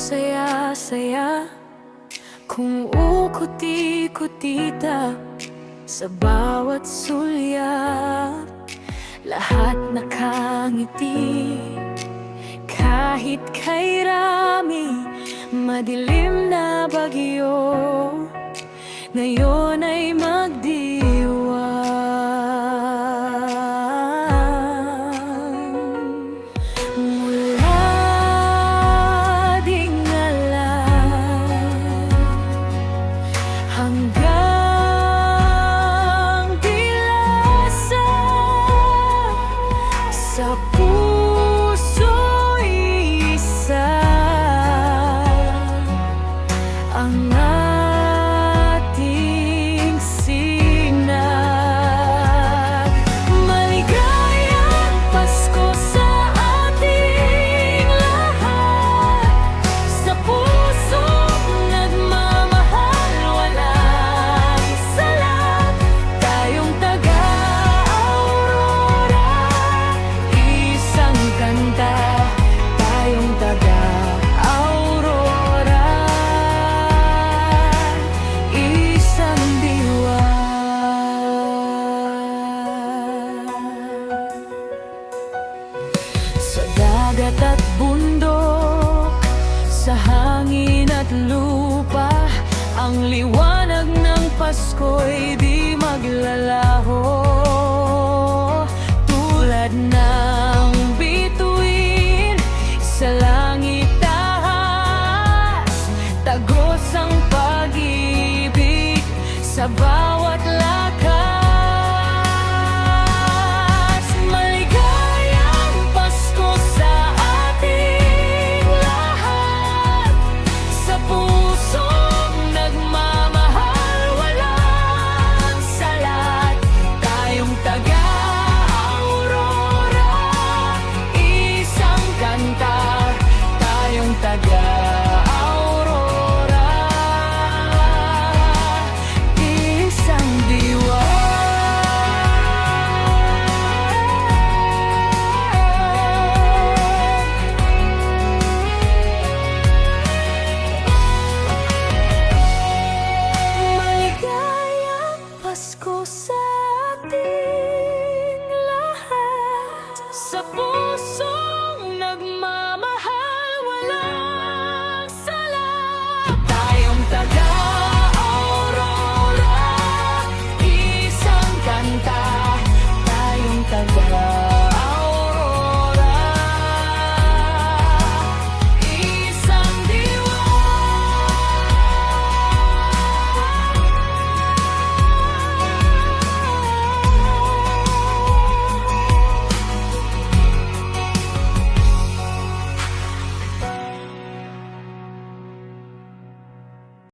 saya-saya Kung ukot-ikot-ita Sa bawat sulyap Lahat nakangiti. Kahit kay Rami Madilim na bagyo. Ngayon ay magdi hanggang lupa. Ang liwanag ng Pasko'y di maglalaho.